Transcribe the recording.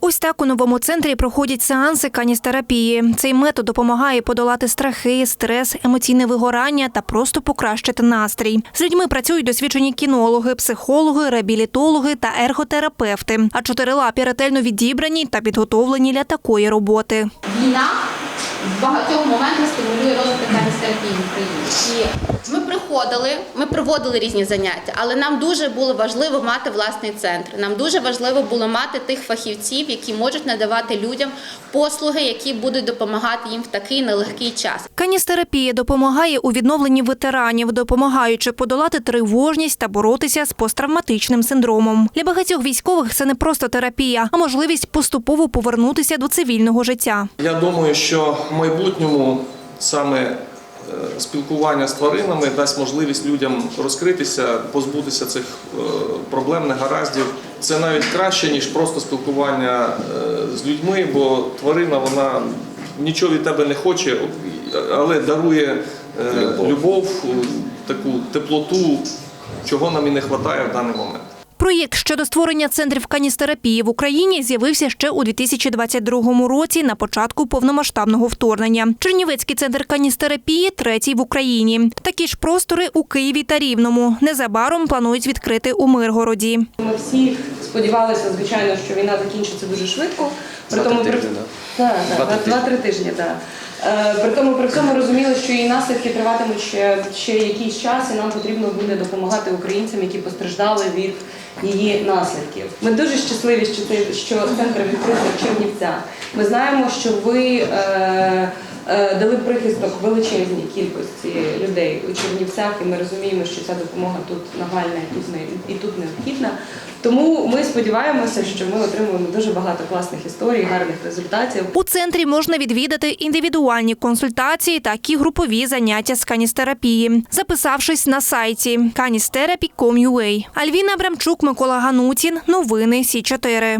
Ось так у новому центрі проходять сеанси каністерапії. Цей метод допомагає подолати страхи, стрес, емоційне вигорання та просто покращити настрій. З людьми працюють досвідчені кінологи, психологи, реабілітологи та ерготерапевти. А чотирилапі ретельно відібрані та підготовлені для такої роботи. війна в багатьох моментах стимулює розвиток каністерапії в Україні. І ми приходили, ми проводили різні заняття, але нам дуже було важливо мати власний центр. Нам дуже важливо було мати тих фахівців, які можуть надавати людям послуги, які будуть допомагати їм в такий нелегкий час. Каністерапія допомагає у відновленні ветеранів, допомагаючи подолати тривожність та боротися з посттравматичним синдромом. Для багатьох військових це не просто терапія, а можливість поступово повернутися до цивільного життя. Я думаю, що майбутньому саме е, спілкування з тваринами дасть можливість людям розкритися, позбутися цих е, проблем, негараздів. Це навіть краще, ніж просто спілкування е, з людьми, бо тварина вона нічого від тебе не хоче, але дарує любов, таку теплоту, чого нам і не вистачає в даний момент. Проєкт щодо створення центрів каністерапії в Україні з'явився ще у 2022 році на початку повномасштабного вторгнення. Чернівецький центр каністерапії третій в Україні. Такі ж простори у Києві та Рівному. Незабаром планують відкрити у Миргороді. Ми всі сподівалися, звичайно, що війна закінчиться дуже швидко. При тому при два-три тижні, так. При тому при всьому розуміли, що її наслідки триватимуть ще, ще якийсь час, і нам потрібно буде допомагати українцям, які постраждали від її наслідків. Ми дуже щасливі, що цей що центр відкритий в Чернівцях. Ми знаємо, що ви е, дали прихисток величезній кількості людей у Чернівцях, і ми розуміємо, що ця допомога тут нагальна і тут не і тут необхідна. Тому ми сподіваємося, що ми отримуємо дуже багато класних історій, гарних результатів. У центрі можна відвідати індивідуальні консультації, так і групові заняття з каністерапії, записавшись на сайті каністерапі.com.ua. Альвіна Абрамчук, Микола Ганутін. Новини Сі 4